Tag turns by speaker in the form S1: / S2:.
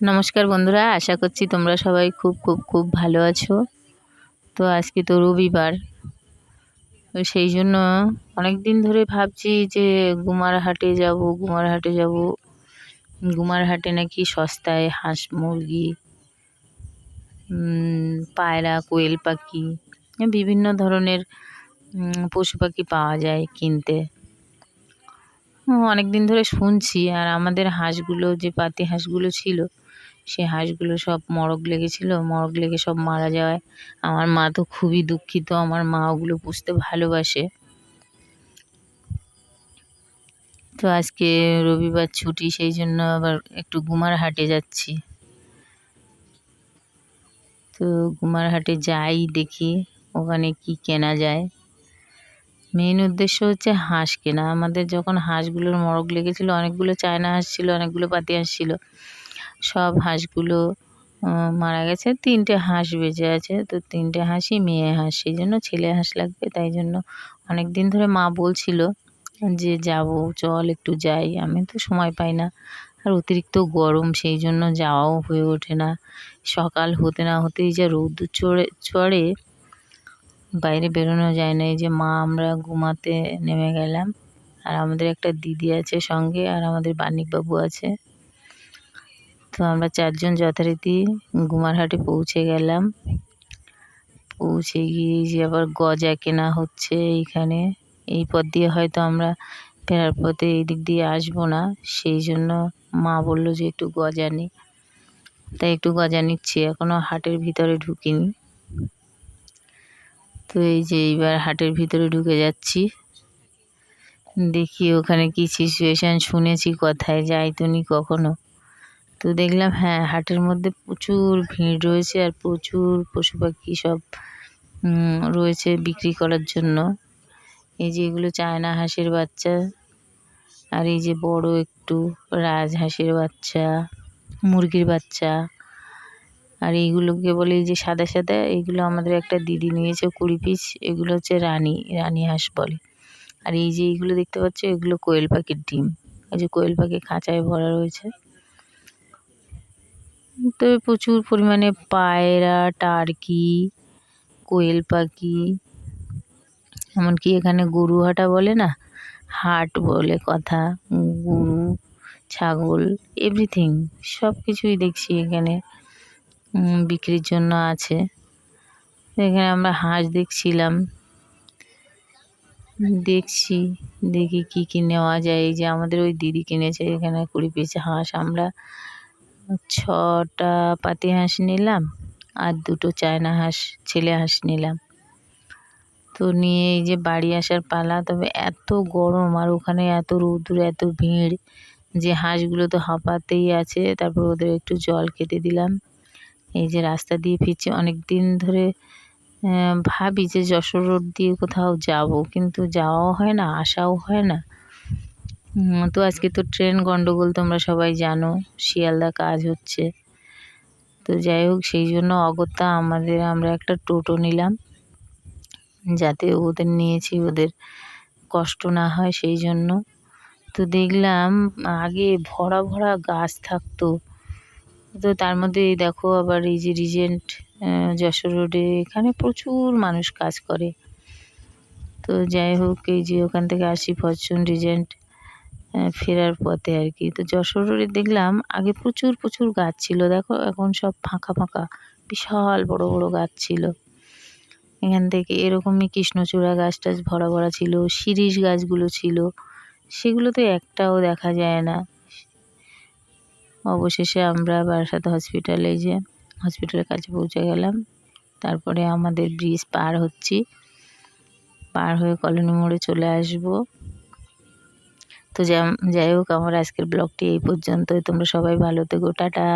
S1: নমস্কার বন্ধুরা, আশা করছি তোমরা সবাই খুব খুব খুব ভালো আছো। তো আজকে তো রবিবার, তো সেই জন্য অনেক দিন ধরে ভাবছি যে গুমার হাটে যাব গুমার হাটে যাব। গুমার হাটে নাকি সস্তায় হাঁস মুরগি পায়রা, কোয়েল পাখি, বিভিন্ন ধরনের পশু পাখি পাওয়া যায় কিনতে। অনেক দিন ধরে শুনছি, আর আমাদের হাঁসগুলো, যে পাতি হাঁসগুলো ছিল সে হাঁসগুলো সব মরক লেগেছিল মরক লেগে সব মারা যাওয়ায় আমার মা তো খুবই দুঃখিত, আমার মা ওগুলো পুষতে ভালোবাসে। তো আজকে রবিবার ছুটি, সেই জন্য আবার একটু গুমার হাটে যাচ্ছি। তো গুমার হাটে যাই দেখি, ওখানে কি কেনা যায়। মেইন উদ্দেশ্য হচ্ছে হাঁস কেনা। আমাদের যখন হাঁসগুলোর মরক লেগেছিলো, অনেকগুলো চায়না হাঁস ছিল, অনেকগুলো পাতি হাঁস ছিল। সব হাঁসগুলো মারা গেছে। তিনটে হাঁস বেঁচে আছে। তো তিনটে হাঁসই মেয়ে হাঁস। সেই জন্য ছেলে হাঁস লাগবে। তাই জন্য অনেক দিন ধরে মা বলছিল যে, যাব, চল, একটু যাই। আমি তো সময় পাই না। আর অতিরিক্ত গরম, সেই জন্য যাওয়াও হয়ে ওঠে না। সকাল হতে না হতেই যা রৌদ্র চড়ে চড়ে বাইরে বেরোনো যায় না এই যে মা আমরা ঘুমাতে নেমে গেলাম। আর আমাদের একটা দিদি আছে সঙ্গে আর আমাদের বাণিকবাবু আছে। তো আমরা চারজন যথারীতি গুমারহাটে পৌঁছে গেলাম। পৌঁছে গিয়ে যে আবার গজা কেনা হচ্ছে এইখানে, এই পথ দিয়ে হয়তো আমরা ফেরার পথে এই দিক দিয়ে আসব না। সেই জন্য মা বলল যে একটু গজা নিই তাই একটু গজা নিচ্ছি এখনও হাটের ভিতরে ঢুকিনি। তো এই যে এইবার হাটের ভিতরে ঢুকে যাচ্ছি। দেখি ওখানে কি সিচুয়েশান শুনেছি, কথায় যাই তো নি কখনো। তো দেখলাম হ্যাঁ হাটের মধ্যে প্রচুর ভিড় রয়েছে আর প্রচুর পশু পাখি সব রয়েছে বিক্রি করার জন্য। এই যে এগুলো চায়না হাঁসের বাচ্চা, আর এই যে বড় একটু রাজহাঁসের বাচ্চা, মুরগির বাচ্চা। আর এইগুলোকে বলে যে সাদা সাদা, এইগুলো আমাদের একটা দিদি নিয়েছে কুড়ি পিস এগুলো হচ্ছে রানী রানী হাঁস বলে। আর এই যে এইগুলো দেখতে পাচ্ছ, এগুলো কোয়েল পাখির ডিম। এই যে কোয়েল পাখি খাঁচায় ভরা রয়েছে। তো প্রচুর পরিমাণে পায়রা, টার্কি, কোয়েল পাখি, এমনকি এখানে গরু হাটা বলে না, হাট বলে কথা, গরু, ছাগল, এভরিথিং সব কিছুই দেখছি এখানে। বিক্রির জন্য আছে। এখানে আমরা হাঁস দেখছিলাম। দেখছি, দেখি কি কি নেওয়া যায়। এই যে আমাদের ওই দিদি কিনেছে, এখানে কুড়ি পিস হাঁস। আমরা ছটা পাতি হাঁস নিলাম আর দুটো চায়না হাঁস, ছেলে হাঁস নিলাম। তো নিয়ে এই যে বাড়ি আসার পালা, তবে এত গরম আর ওখানে এত রৌদ্র এত ভিড় যে হাঁসগুলো তো হাঁপাতেই আছে। তারপর ওদের একটু জল খেতে দিলাম। এই যে রাস্তা দিয়ে ফিরছি অনেক দিন ধরে ভাবি যে যশোর রোড দিয়ে কোথাও যাব, কিন্তু যাওয়াও হয় না, আসাও হয় না। তো আজকে তো ট্রেন গণ্ডগোল তোমরা সবাই জানো, শিয়ালদা কাজ হচ্ছে। তো যাই হোক, সেই জন্য অগত্যা আমাদের, আমরা একটা টোটো নিলাম, যাতে ওদের নিয়েছি, ওদের কষ্ট না হয় সেই জন্য। তো দেখলাম, আগে ভরা ভরা গাছ থাকতো তো তার মধ্যে দেখো আবার এই যে রিজেন্ট যশোর রোডে এখানে প্রচুর মানুষ কাজ করে। তো যাই হোক, এই যে ওখান থেকে আসি ফরচুন রিজেন্ট ফেরার পথে আর কি। তো যশোর রোডে দেখলাম আগে প্রচুর প্রচুর গাছ ছিল। দেখো এখন সব ফাঁকা ফাঁকা, বিশাল বড় বড় গাছ ছিল। এখান থেকে এরকমই কৃষ্ণচূড়া গাছ টাছ ভরা ভরা ছিল, শিরীষ গাছগুলো ছিল। সেগুলো তো একটাও দেখা যায় না। অবশেষে আমরা বারাসাত হসপিটালে যে হসপিটালের কাছে পৌঁছে গেলাম। তারপরে আমাদের ব্রিজ পার হচ্ছি। পার হয়ে কলোনি মোড়ে চলে আসব। তো যাই হোক, আমার আজকের ব্লগটি এই পর্যন্তই। তোমরা সবাই ভালো থেকো। টাটা!